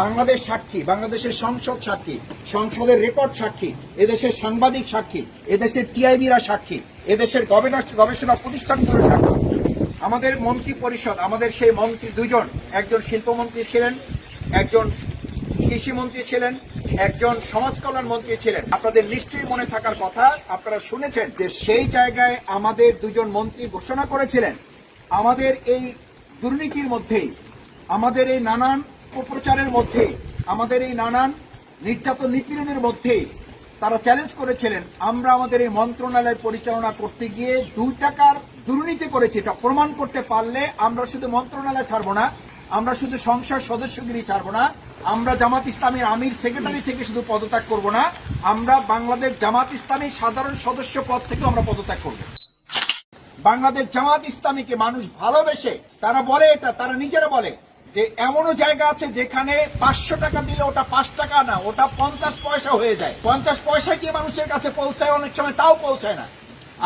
বাংলাদেশ সাক্ষী, বাংলাদেশের সংসদ সাক্ষী, সংসদের রেকর্ড সাক্ষী, এদেশের সাংবাদিক সাক্ষী, এদেশের টিআইবিরা সাক্ষী, এদেশের গবেষণা প্রতিষ্ঠানগুলো সাক্ষী। আমাদের মন্ত্রী পরিষদ, আমাদের সেই মন্ত্রী দুজন, একজন শিল্পমন্ত্রী ছিলেন, একজন কৃষিমন্ত্রী ছিলেন, একজন সমাজ কল্যাণ মন্ত্রী ছিলেন। আপনাদের নিশ্চয়ই মনে থাকার কথা, আপনারা শুনেছেন যে সেই জায়গায় আমাদের দুজন মন্ত্রী ঘোষণা করেছিলেন। আমাদের এই দুর্নীতির মধ্যেই, আমাদের এই নানান অপপ্রচারের মধ্যে, আমাদের এই নানান নির্যাতন নিপীড়নের মধ্যে তারা চ্যালেঞ্জ করেছিলেন। আমরা আমাদের এই মন্ত্রণালয় পরিচালনা করতে গিয়ে দুই টাকার দুর্নীতি করেছি। এটা প্রমাণ করতে পারলে আমরা শুধু মন্ত্রণালয় ছাড়বো না, আমরা শুধু সংসদ সদস্যগিরি ছাড়বো না, আমরা জামাত ইসলামের আমির সেক্রেটারি থেকে শুধু পদত্যাগ করব না, আমরা বাংলাদেশ জামাত ইসলামী সাধারণ সদস্য পদ থেকে আমরা পদত্যাগ করব। বাংলাদেশ জামাত ইসলামীকে মানুষ ভালোবেসে তারা বলে এটা, তারা নিজেরা বলে। যে এমনও জায়গা আছে যেখানে পাঁচশো টাকা দিলে ওটা পাঁচ টাকা না ওটা পঞ্চাশ পয়সা হয়ে যায়। পঞ্চাশ পয়সা কি মানুষের কাছে পৌঁছায়? অনেক সময় তাও পৌঁছায় না।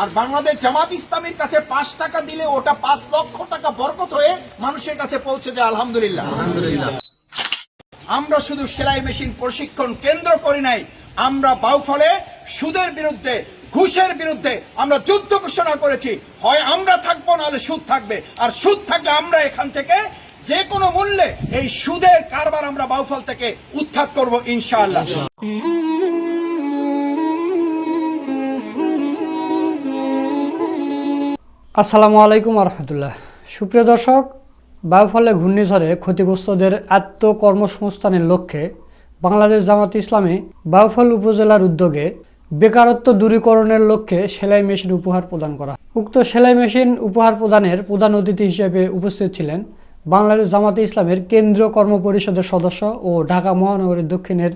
আর বাংলাদেশ জামাত ইসলামীর কাছে পাঁচ টাকা দিলে ওটা পাঁচ লক্ষ টাকা বরকত হয়ে মানুষের কাছে পৌঁছে যায় আলহামদুলিল্লাহ। আমরা শুধু সেলাই মেশিন প্রশিক্ষণ কেন্দ্র করি নাই আমরা বাউফলে সুদের বিরুদ্ধে ঘুষের বিরুদ্ধে আমরা যুদ্ধ ঘোষণা করেছি। হয় আমরা থাকব নাহলে সুদ থাকবে। আর সুদ থাকলে আমরা এখান থেকে যে কোনো মূল্যে এই সুদের কারবার আমরা বাউফল থেকে উৎখাত করব, ইনশাআল্লাহ। আসসালামু আলাইকুম রহমতুল্লাহ সুপ্রিয় দর্শক বায়ুফলে ঘূর্ণিঝড়ে ক্ষতিগ্রস্তদের আত্মকর্মসংস্থানের লক্ষ্যে বাংলাদেশ জামাত ইসলামী বায়ুফল উপজেলার উদ্যোগে বেকারত্ব দূরীকরণের লক্ষ্যে সেলাই মেশিন উপহার প্রদান করা উক্ত সেলাই মেশিন উপহার প্রদানের প্রধান অতিথি হিসেবে উপস্থিত ছিলেন বাংলাদেশ জামাতে ইসলামের কেন্দ্রীয় কর্ম পরিষদের সদস্য ও ঢাকা মহানগরীর দক্ষিণের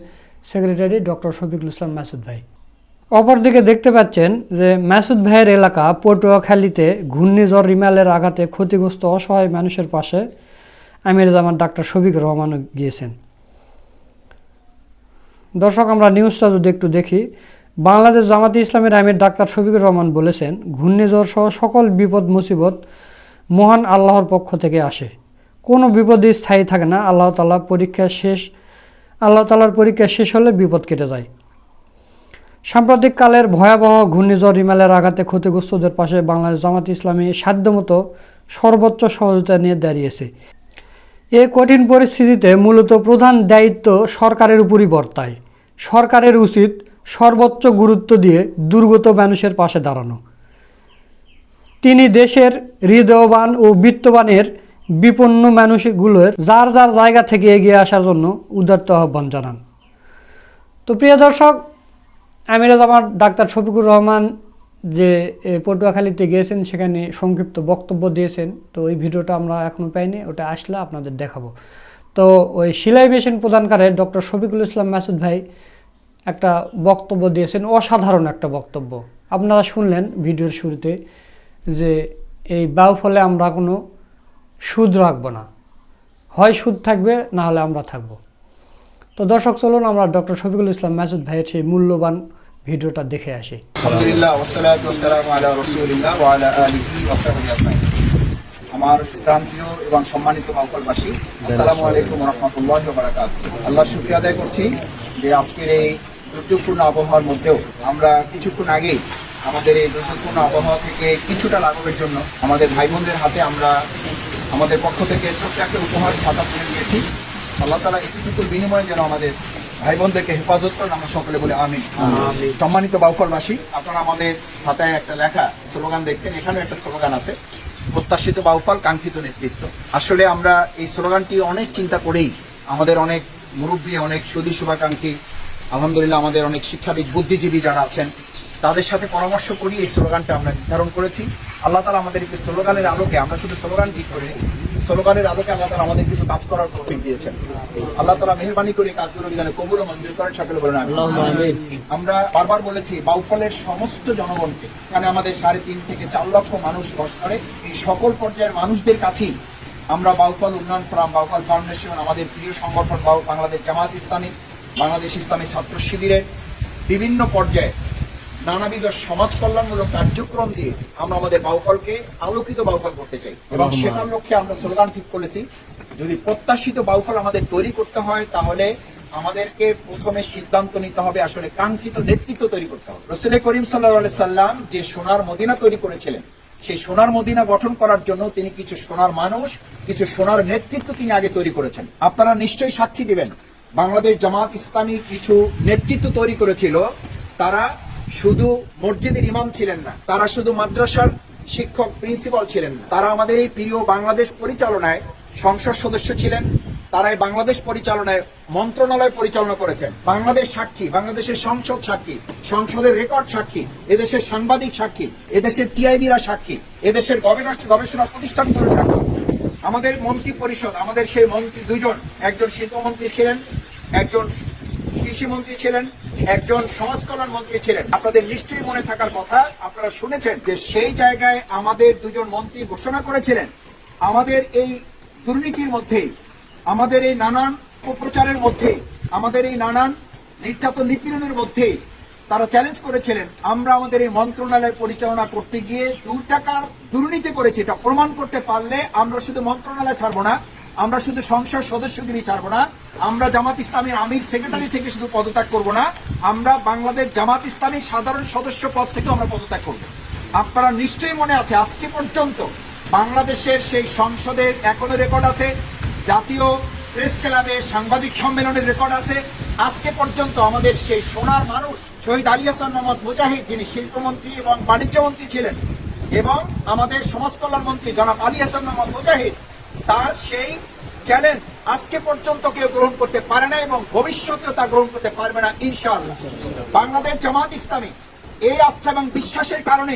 সেক্রেটারি ডক্টর শফিকুল ইসলাম মাসুদ ভাই। অপরদিকে দেখতে পাচ্ছেন যে মাসুদ ভাইয়ের এলাকা পটুয়াখালীতে ঘূর্ণিঝড় রিমালের আঘাতে ক্ষতিগ্রস্ত অসহায় মানুষের পাশে আমির জামান ডাক্তার শফিক রহমানও গিয়েছেন। দর্শক, আমরা নিউজটা যদি একটু দেখি, বাংলাদেশ জামাতি ইসলামের আমির ডাক্তার শফিকুর রহমান বলেছেন, ঘূর্ণিঝড় সহ সকল বিপদ মুসিবত মহান আল্লাহর পক্ষ থেকে আসে। কোনো বিপদই স্থায়ী থাকে না। আল্লাহ তালা পরীক্ষা শেষ। আল্লাহ তালার পরীক্ষা শেষ হলে বিপদ কেটে যায়। সাম্প্রতিককালের ভয়াবহ ঘূর্ণিঝড় রিমালের আঘাতে ক্ষতিগ্রস্তদের পাশে বাংলাদেশ জামাত ইসলামী সাধ্যমতো সর্বোচ্চ সহযোগিতা নিয়ে দাঁড়িয়েছে। এ কঠিন পরিস্থিতিতে মূলত প্রধান দায়িত্ব সরকারের উপরই বর্তায়। সরকারের উচিত সর্বোচ্চ গুরুত্ব দিয়ে দুর্গত মানুষের পাশে দাঁড়ানো। তিনি দেশের হৃদয়বান ও বিত্তবানের বিপন্ন মানুষগুলোর যার যার জায়গা থেকে এগিয়ে আসার জন্য উদার্ত আহ্বান জানান। তো প্রিয় দর্শক আমিরাজ আমার ডাক্তার শফিকুর রহমান যে পটুয়াখালীতে গিয়েছেন, সেখানে সংক্ষিপ্ত বক্তব্য দিয়েছেন। তো ওই ভিডিওটা আমরা এখনও পাইনি, ওটা আসলে আপনাদের দেখাবো। তো ওই সিলাই মেশিন প্রদানকারী ডক্টর শফিকুল ইসলাম মাসুদ ভাই একটা বক্তব্য দিয়েছেন, অসাধারণ একটা বক্তব্য। আপনারা শুনলেন ভিডিওর শুরুতে যে, এই বাউ ফলে আমরা কোনো সুদ রাখব না। হয় সুদ থাকবে, না হলে আমরা থাকব। তো দর্শক, চলুন আমরা ডক্টর শফিকুল ইসলাম মাসুদ ভাইয়ের সেই মূল্যবান ভিডিওটা দেখে আসি। আমার প্রান্তীয় এবং সম্মানিত মাহফলবাসী, আসসালামু আলাইকুম রাহমাতুল্লাহি ওয়া বারাকাতুহু। আল্লাহ শুকরিয়া আদায় করছি যে আজকের এই দুর্যোগপূর্ণ আবহাওয়ার মধ্যেও আমরা কিছুক্ষণ আগেই আমাদের এই দুর্যোগপূর্ণ আবহাওয়া থেকে কিছুটা লাঘবের জন্য আমাদের ভাই বোনদের হাতে আমরা আমাদের পক্ষ থেকে ছোট্ট একটা উপহার ছাতা তুলে দিয়েছি। আল্লাহ তালা এটুকুর বিনিময়ে যেন আমাদের ভাই বোনদেরকে হেফাজত করেন আমরা সকলে বলে আমি সম্মানিত বাউফলবাসী আপনারা আমাদের ছাতায় একটা লেখা স্লোগান দেখছেন এখানেও একটা স্লোগান আছে প্রত্যাশিত বাউফল কাঙ্ক্ষিত নেতৃত্ব। আসলে আমরা এই স্লোগানটি অনেক চিন্তা করেই আমাদের অনেক মুরব্বী অনেক সুদী শুভাকাঙ্ক্ষী আলহামদুলিল্লাহ আমাদের অনেক শিক্ষাবিদ বুদ্ধিজীবী যারা আছেন তাদের সাথে পরামর্শ করি এই স্লোগানটা আমরা নির্ধারণ করেছি। আল্লাহ তালা আমাদের এই স্লোগানের আলোকে আমরা শুধু স্লোগান ঠিক করি স্লোগানের আলোকে আল্লাহ তালা আমাদের কিছু কাজ করার তৌফিক দিয়েছেন। আল্লাহ তালা মেহরবানি করে কাজগুলো যেন কবুল ও মঞ্জুর করেন সকলে বলেন আমরা বারবার বলেছি বাউফলের সমস্ত জনগণকে এখানে আমাদের সাড়ে তিন থেকে চার লক্ষ মানুষ বস করে এই সকল পর্যায়ের মানুষদের কাছেই আমরা বাউফল উন্নয়ন ফোরাম বাউফল ফাউন্ডেশন আমাদের প্রিয় সংগঠন বাংলাদেশ জামাত ইসলামী বাংলাদেশ ইসলামী ছাত্র শিবিরের বিভিন্ন পর্যায়ে নানাবিধ সমাজ কল্যাণমূলক কার্যক্রম দিয়ে আমরা আমাদের বাউফলকে আলোকিত বাউফল করতে চাই। এবং সেটার লক্ষ্যে আমরা স্লোগান ঠিক করেছি যদি প্রত্যাশিত বাউফল আমাদের তৈরি করতে হয় তাহলে আমাদেরকে প্রথমে সিদ্ধান্ত নিতে হবে আসলে কাঙ্ক্ষিত নেতৃত্ব তৈরি করতে হবে। রসুল করিম সাল্লাহ সাল্লাম যে সোনার মদিনা তৈরি করেছিলেন সেই সোনার মদিনা গঠন করার জন্য তিনি কিছু সোনার মানুষ কিছু সোনার নেতৃত্ব তিনি আগে তৈরি করেছেন। আপনারা নিশ্চয়ই সাক্ষী দিবেন বাংলাদেশ জামাত ইসলামী কিছু নেতৃত্ব তৈরি করেছিল তারা শুধু মসজিদের ইমাম ছিলেন না, তারা শুধু মাদ্রাসার শিক্ষক প্রিন্সিপাল ছিলেন না। তারা আমাদের এই প্রিয় বাংলাদেশ পরিচালনায় সংসদ সদস্য ছিলেন, তারা এই বাংলাদেশ পরিচালনায় মন্ত্রণালয় পরিচালনা করেছেন। বাংলাদেশ সাক্ষী, বাংলাদেশের সংসদ সাক্ষী, সংসদের রেকর্ড সাক্ষী, এদেশের সাংবাদিক সাক্ষী, এদেশের টিআইবিরা সাক্ষী, এদেশের গবেষণা গবেষণা প্রতিষ্ঠানগুলো সাক্ষী। আমাদের মন্ত্রী পরিষদ, আমাদের সেই মন্ত্রী দুজন, একজন শিল্পমন্ত্রী ছিলেন, একজন কৃষি মন্ত্রী ছিলেন, একজন সমাজ কল্যাণ মন্ত্রী ছিলেন। আপনাদের নিশ্চয়ই মনে থাকার কথা, আপনারা শুনেছেন যে সেই জায়গায় আমাদের দুজন মন্ত্রী ঘোষণা করেছিলেন, আমাদের এই দুর্নীতির মধ্যে, আমাদের এই নানান প্রচারের মধ্যে, আমাদের এই নানান নির্যাতন নিপীড়নের মধ্যে তারা চ্যালেঞ্জ করেছিলেন। আমরা আমাদের এই মন্ত্রণালয় পরিচালনা করতে গিয়ে দু টাকার দুর্নীতি করেছি, এটা প্রমাণ করতে পারলে আমরা শুধু মন্ত্রণালয় ছাড়বো না আমরা শুধু সংসদ সদস্যগিরি ছাড়বো না, আমরা জামাত ইসলামী আমির সেক্রেটারি থেকে শুধু পদত্যাগ করব না, আমরা বাংলাদেশ জামাত ইসলামী সাধারণ সদস্য পদ থেকে আমরা পদত্যাগ করব। আপনারা নিশ্চয়ই মনে আছে, আজকে পর্যন্ত বাংলাদেশের সেই সংসদের এখনও রেকর্ড আছে, জাতীয় প্রেস ক্লাবে সাংবাদিক সম্মেলনের রেকর্ড আছে, আজকে পর্যন্ত আমাদের সেই সোনার মানুষ শহীদ আলী হাসান মোহাম্মদ মুজাহিদ, যিনি শিল্পমন্ত্রী এবং বাণিজ্য মন্ত্রী ছিলেন, এবং আমাদের সমাজ কল্যাণ মন্ত্রী জনাব আলী হাসান মোহাম্মদ মুজাহিদ তার সেই চ্যালেঞ্জ আজকে পর্যন্ত কেউ গ্রহণ করতে পারে না এবং ভবিষ্যতেও তা গ্রহণ করতে পারবে না, ইনশাআল্লাহ। বাংলাদেশ জামাত ইসলামী এই আস্থা এবং বিশ্বাসের কারণে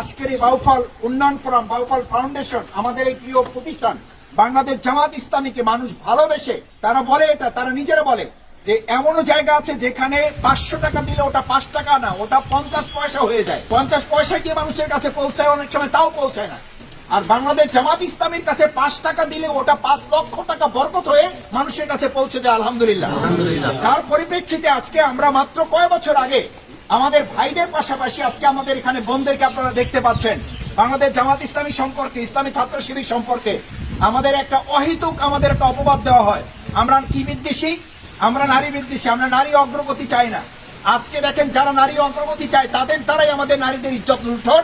আজকের এই বাউফল উন্নয়ন ফোরাম, বাউফল ফাউন্ডেশন, আমাদের এই প্রিয় প্রতিষ্ঠান বাংলাদেশ জামাত ইসলামীকে মানুষ ভালোবেসে, তারা বলে এটা, তারা নিজেরা বলে যে এমনও জায়গা আছে যেখানে পাঁচশো টাকা দিলে ওটা পাঁচ টাকা না, ওটা পঞ্চাশ পয়সা হয়ে যায়। পঞ্চাশ পয়সা গিয়ে মানুষের কাছে পৌঁছায়? অনেক সময় তাও পৌঁছায় না। আর বাংলাদেশ জামাত ইসলামের কাছে পাঁচ টাকা দিলে ওটা পাঁচ লক্ষ টাকা বরকত হয়ে মানুষের কাছে পৌঁছে যায় আলহামদুলিল্লাহ। তার পরিপ্রেক্ষিতে আজকে আমরা মাত্র কয় বছর আগে আমাদের ভাইদের পাশাপাশি আজকে আমাদের এখানে বোনদেরকে আপনারা দেখতে পাচ্ছেন। বাংলাদেশ জামাত ইসলামী সম্পর্কে ইসলামী ছাত্র শিবির সম্পর্কে আমাদের একটা অহিতুক আমাদের একটা অপবাদ দেওয়া হয়। আমরা কি বিদ্বেষী? আমরা নারী বিদ্বেষী আমরা নারী অগ্রগতি চাই না। আজকে দেখেন যারা নারী অগ্রগতি চায় তাদের দ্বারাই আমাদের নারীদের ইজ্জত লুণ্ঠন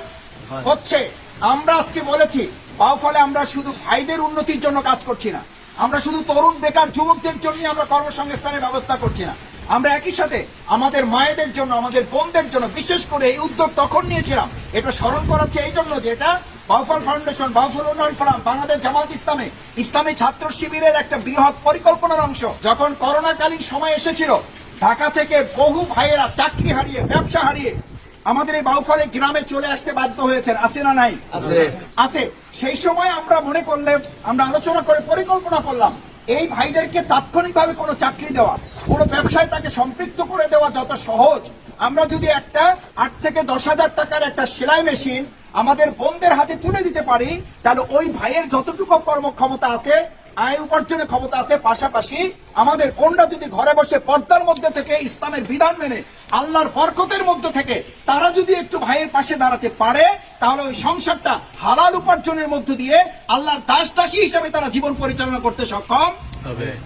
হচ্ছে। আমরা আজকে বলেছি বাউফলে আমরা শুধু ভাইদের উন্নতির জন্য কাজ করছি না। আমরা শুধু তরুণ, বেকার, যুবকদের জন্য আমরা কর্মসংস্থানের ব্যবস্থা করছি না। আমরা একই সাথে আমাদের মায়েদের জন্য, আমাদের বোনদের জন্য, বিশেষ করে এই উদ্যোগ তখন নিয়েছিলাম। এটা স্মরণ করাচ্ছে এই জন্য যে এটা বাউফল ফাউন্ডেশন, বাউফল উন্নয়ন ফোরাম, বাংলাদেশ জামাত ইসলামে ইসলামী ছাত্র শিবিরের একটা বৃহৎ পরিকল্পনার অংশ। যখন করোনাকালীন সময় এসেছিল, ঢাকা থেকে বহু ভাইয়েরা চাকরি হারিয়ে, ব্যবসা হারিয়ে আমাদের এই বাউফলে গ্রামে চলে আসতে বাধ্য হয়েছেন আছে না নাই? আছে। সেই সময় আমরা মনে করলে আমরা আলোচনা করে পরিকল্পনা করলাম এই ভাইদেরকে তাৎক্ষণিকভাবে কোনো চাকরি দেওয়া কোনো ব্যবসায় তাকে সম্পৃক্ত করে দেওয়া যত সহজ। আমরা যদি একটা আট থেকে দশ হাজার টাকার একটা সেলাই মেশিন আমাদের বোনদের হাতে তুলে দিতে পারি তাহলে ওই ভাইয়ের যতটুকু কর্মক্ষমতা আছে আয় উপার্জনের ক্ষমতা আছে পাশাপাশি আমাদের বোনরা যদি ঘরে বসে পর্দার মধ্যে থেকে ইসলামের বিধান মেনে আল্লাহর বরকতের মধ্যে থেকে তারা যদি একটু ভাইয়ের পাশে দাঁড়াতে পারে তাহলে ওই সংসারটা হালাল উপার্জনের মধ্য দিয়ে আল্লাহর দাস দাসী হিসাবে তারা জীবন পরিচালনা করতে সক্ষম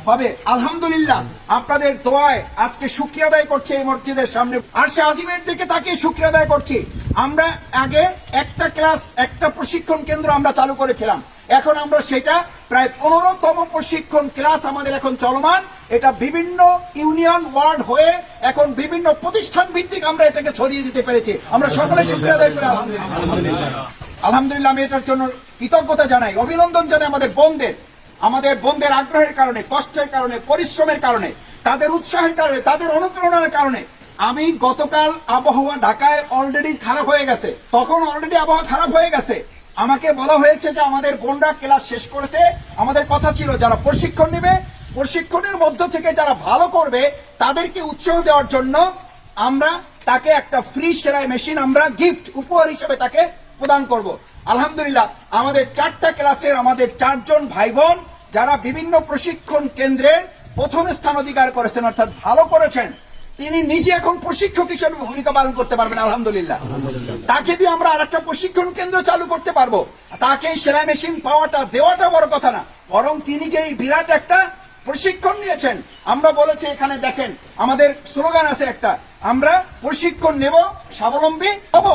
হবে। আলহামদুলিল্লাহ আপনাদের দোয়ায় আজকে শুক্রিয়া আদায় করছে এই মসজিদের সামনে। আর সে আজিমের দিকে তাকিয়ে শুক্রিয়া আদায় করছি। আমরা আগে একটা ক্লাস একটা প্রশিক্ষণ কেন্দ্র আমরা চালু করেছিলাম। এখন আমরা সেটা প্রায় পনেরোতম প্রশিক্ষণ ক্লাস আমাদের এখন চলমান। এটা বিভিন্ন ইউনিয়ন ওয়ার্ড হয়ে এখন বিভিন্ন প্রতিষ্ঠান ভিত্তিক আমরা এটাকে ছড়িয়ে দিতে পেরেছি। আমরা সকলে শুক্রিয়া আদায় করি আলহামদুলিল্লাহ। আলহামদুলিল্লাহ। আমি এটার জন্য কৃতজ্ঞতা জানাই। অভিনন্দন জানাই আমাদের বোনদের আমাদের বোনদের আগ্রহের কারণে কষ্টের কারণে পরিশ্রমের কারণে তাদের উৎসাহের কারণে তাদের অনুপ্রেরণার কারণে আমি গতকাল আবহাওয়া ঢাকায় অলরেডি খারাপ হয়ে গেছে। তখন অলরেডি আবহাওয়া খারাপ হয়ে গেছে। আমাকে বলা হয়েছে যে আমাদের বোনরা ক্লাস শেষ করেছে। আমাদের কথা ছিল যারা প্রশিক্ষণ নেবে, প্রশিক্ষণের মধ্য থেকে যারা ভালো করবে, তাদেরকে উৎসাহ দেওয়ার জন্য আমরা তাকে একটা ফ্রি সেলাই মেশিন আমরা গিফট উপহার হিসেবে তাকে প্রদান করব। আলহামদুলিল্লাহ, আমাদের চারটা ক্লাসের আমাদের চারজন ভাই বোন যারা বিভিন্ন প্রশিক্ষণ কেন্দ্রে প্রথম স্থান অধিকার করেছেন, অর্থাৎ ভালো করেছেন তিনি নিজে এখন প্রশিক্ষক হিসেবে ভূমিকা পালন করতে পারবেন আলহামদুলিল্লাহ। তাকে দিয়ে আমরা আর একটা প্রশিক্ষণ কেন্দ্র চালু করতে পারব। তাকে সেলাই মেশিন পাওয়াটা দেওয়াটা বড় কথা না বরং তিনি যে বিরাট একটা প্রশিক্ষণ নিয়েছেন। আমরা বলেছি এখানে দেখেন, আমাদের স্লোগান আছে একটা, আমরা প্রশিক্ষণ নেব, স্বাবলম্বী হব।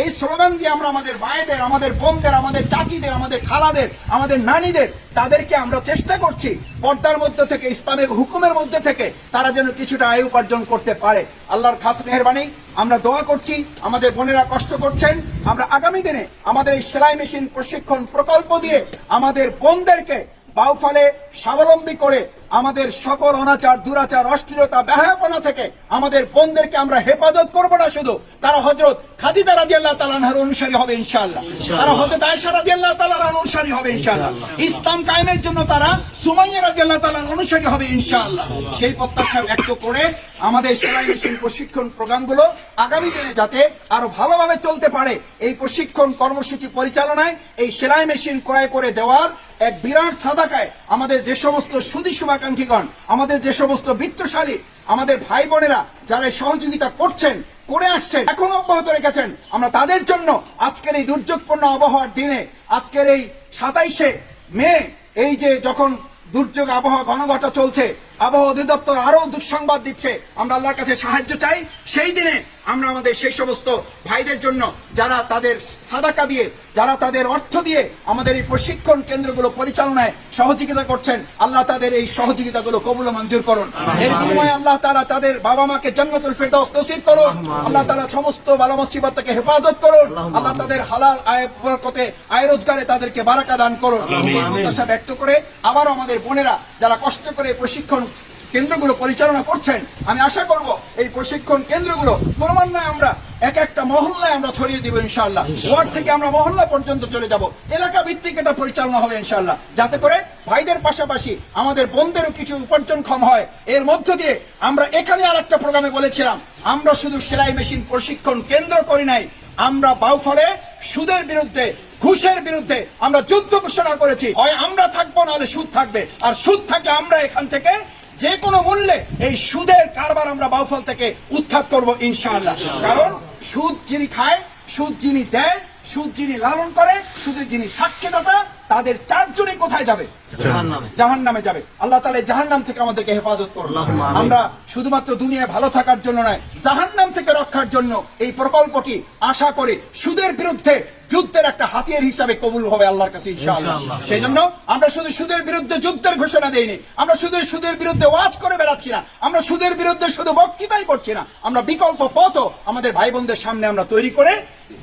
এই স্লোগান দিয়ে আমরা আমাদের মায়েদের আমাদের বোনদের, আমাদের চাচিদের, আমাদের খালাদের, আমাদের নানীদের, তাদেরকে আমরা চেষ্টা করছি পর্দার মধ্যে থেকে, ইসলামের হুকুমের মধ্যে থেকে, তারা যেন কিছুটা আয় উপার্জন করতে পারে। আল্লাহর খাস মেহরবানি, আমরা দোয়া করছি, আমাদের বোনেরা কষ্ট করছেন, আমরা আগামী দিনে আমাদের এই সেলাই মেশিন প্রশিক্ষণ প্রকল্প দিয়ে আমাদের বোনদেরকে বাউফলে স্বাবলম্বী করে আমাদের সকল অনাচার দুরাচার অশ্লীলতা ব্যাহাপনা থেকে আমাদের বোনদেরকে আমরা হেফাজত করব না শুধু তারা হজরত খাদিদা রাজি আল্লাহ তালানহার অনুসারী হবে ইনশাআল্লাহ। তারা হজরত আয়সা রাজি আল্লাহ তালার অনুসারী হবে ইনশাআল্লাহ। ইসলাম কায়েমের জন্য তারা সুমাইয়া রাজি আল্লাহ তালার অনুসারী হবে ইনশাআল্লাহ। সেই প্রত্যাশা ব্যক্ত করে আমাদের সেলাই মেশিন প্রশিক্ষণ প্রোগ্রামগুলো আগামী দিনে যাতে আরও ভালোভাবে চলতে পারে এই প্রশিক্ষণ কর্মসূচি পরিচালনায় এই সেলাই মেশিন ক্রয় করে দেওয়ার এক বিরাট সাদাকায় আমাদের যে সমস্ত সুদী শুভাকাঙ্ক্ষীগণ, আমাদের যে সমস্ত বৃত্তশালী, আমাদের ভাই বোনেরা যারা সহযোগিতা করছেন, করে আসছেন, এখনও অব্যাহত রেখেছেন, আমরা তাদের জন্য আজকের এই দুর্যোগপূর্ণ আবহাওয়ার দিনে, আজকের এই সাতাইশে মে, এই যে যখন দুর্যোগ আবহাওয়া ঘনঘটা চলছে আবহাওয়া অধিদপ্তর আরও দুঃসংবাদ দিচ্ছে। আমরা আল্লাহর কাছে সাহায্য চাই। সেই দিনে আমরা আমাদের সেই সমস্ত ভাইদের জন্য যারা তাদের সাদাকা দিয়ে যারা তাদের অর্থ দিয়ে আমাদের এই প্রশিক্ষণ কেন্দ্রগুলো পরিচালনায় সহযোগিতা করছেন আল্লাহ তাদের এই সহযোগিতাগুলো কবুল মঞ্জুর করুন। এর বিনিময়ে আল্লাহ তারা তাদের বাবা মাকে জান্নাতুল ফেরদৌস নসিব করুন। আল্লাহ তারা সমস্ত বালা মুসিবত থেকে হেফাজত করুন। আল্লাহ তাদের হালাল আয় বরকতে আয় রোজগারে তাদেরকে বারাকা দান করুন। প্রত্যাশা ব্যক্ত করে আবারও আমাদের বোনেরা যারা কষ্ট করে প্রশিক্ষণ কেন্দ্রগুলো পরিচালনা করছেন আমি আশা করব এই প্রশিক্ষণ কেন্দ্রগুলো ক্রমান্বয়ে আমরা এক একটা মহল্লায় আমরা ছড়িয়ে দিব ইনশাআল্লাহ। ওয়ার্ড থেকে আমরা মহল্লা পর্যন্ত চলে যাব। এলাকা ভিত্তিক এটা পরিচালনা হবে ইনশাআল্লাহ। যাতে করে ভাইদের পাশাপাশি আমাদের বোনদেরও কিছু উপার্জনক্ষম হয়। এর মধ্য দিয়ে আমরা এখানে আর একটা প্রোগ্রামে বলেছিলাম আমরা শুধু সেলাই মেশিন প্রশিক্ষণ কেন্দ্র করি নাই আমরা বাউফলে সুদের বিরুদ্ধে ঘুষের বিরুদ্ধে আমরা যুদ্ধ ঘোষণা করেছি। হয় আমরা থাকব নাহলে সুদ থাকবে। আর সুদ থাকলে আমরা এখান থেকে যে কোনো মূল্যে এই সুদের কারবার আমরা বাউফল থেকে উত্থাপ করব ইনশাআল্লাহ। কারণ, সুদ যিনি খায়, সুদ যিনি দেয়, সুদ যিনি লালন করে, সুদের যিনি সাক্ষীদাতা, তাদের চারজনই কোথায় যাবে? জাহান নামে যাবে। আল্লাহ তালা জাহান নাম থেকে আমাদেরকে হেফাজত করুন। আমরা শুধুমাত্র দুনিয়ায় ভালো থাকার জন্য নয় জাহান নাম থেকে রক্ষার জন্য এই প্রকল্পটি আশা করে সুদের বিরুদ্ধে যুদ্ধের একটা হাতিয়ার হিসাবে কবুল হবে আল্লাহর কাছে ইনশাআল্লাহ। সেই জন্য আমরা শুধু সুদের বিরুদ্ধে যুদ্ধের ঘোষণা দেইনি আমরা শুধু সুদের বিরুদ্ধে ওয়াজ করে বেড়াচ্ছি না আমরা সুদের বিরুদ্ধে শুধু বক্তৃতাই করছি না আমরা বিকল্প পথও আমাদের ভাই বোনদের সামনে আমরা তৈরি করে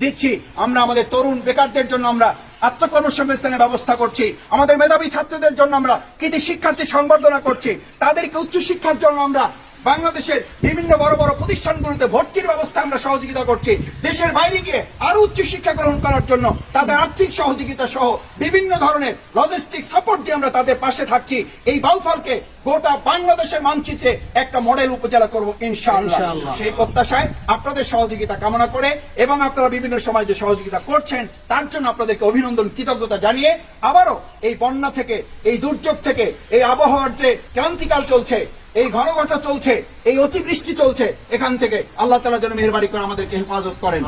দিচ্ছি। আমরা আমাদের তরুণ বেকারদের জন্য আমরা আত্মকর্মসংস্থানের ব্যবস্থা করছি। আমাদের মেধাবী ছাত্রদের জন্য আমরা কৃতি শিক্ষার্থী সংবর্ধনা করছি। তাদেরকে উচ্চশিক্ষার জন্য আমরা বাংলাদেশের বিভিন্ন বড় বড় প্রতিষ্ঠানগুলোতে ভর্তির ব্যবস্থা আমরা সহযোগিতা করছি। দেশের বাইরে গিয়ে আরও উচ্চ শিক্ষা গ্রহণ করার জন্য তাদের আর্থিক সহযোগিতা সহ বিভিন্ন ধরনের লজিস্টিক সাপোর্ট দিয়ে আমরা তাদের পাশে থাকছি। এই বাউফলকে গোটা বাংলাদেশের মানচিত্রে একটা মডেল উপজেলা করব ইনশাআল্লাহ। ইনশাআল্লাহ। সেই প্রত্যাশায় আপনাদের সহযোগিতা কামনা করে এবং আপনারা বিভিন্ন সময় যে সহযোগিতা করছেন তার জন্য আপনাদেরকে অভিনন্দন কৃতজ্ঞতা জানিয়ে আবারও এই বন্যা থেকে এই দুর্যোগ থেকে এই আবহাওয়ার যে ক্রান্তিকাল চলছে এই ঘনঘটা চলছে এই অতিবৃষ্টি চলছে এখান থেকে আল্লাহ তালা যেন মেহরবানি করে আমাদেরকে হেফাজত করেন।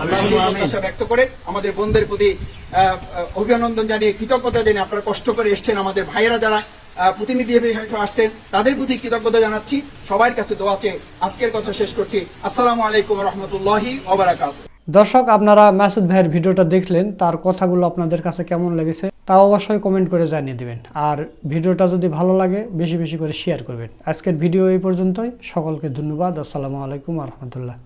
ব্যক্ত করে আমাদের বোনদের প্রতি অভিনন্দন জানিয়ে কৃতজ্ঞতা জানিয়ে আপনারা কষ্ট করে এসছেন। আমাদের ভাইয়েরা যারা আহ, প্রতিনিধি হিসেবে আসছেন তাদের প্রতি কৃতজ্ঞতা জানাচ্ছি। সবার কাছে দোয়া চেয়ে আজকের কথা শেষ করছি। আসসালামু আলাইকুম রহমতুল্লাহি ওবরাকাত দর্শক আপনারা মাসুদ ভাইয়ের ভিডিওটা দেখলেন তার কথাগুলো আপনাদের কাছে কেমন লেগেছে? তা অবশ্যই কমেন্ট করে জানিয়ে দেবেন। আর ভিডিওটা যদি ভালো লাগে, বেশি বেশি করে শেয়ার করবেন। আজকের ভিডিও এই পর্যন্তই। সকলকে ধন্যবাদ। আসসালামু আলাইকুম রহমতুল্লাহ।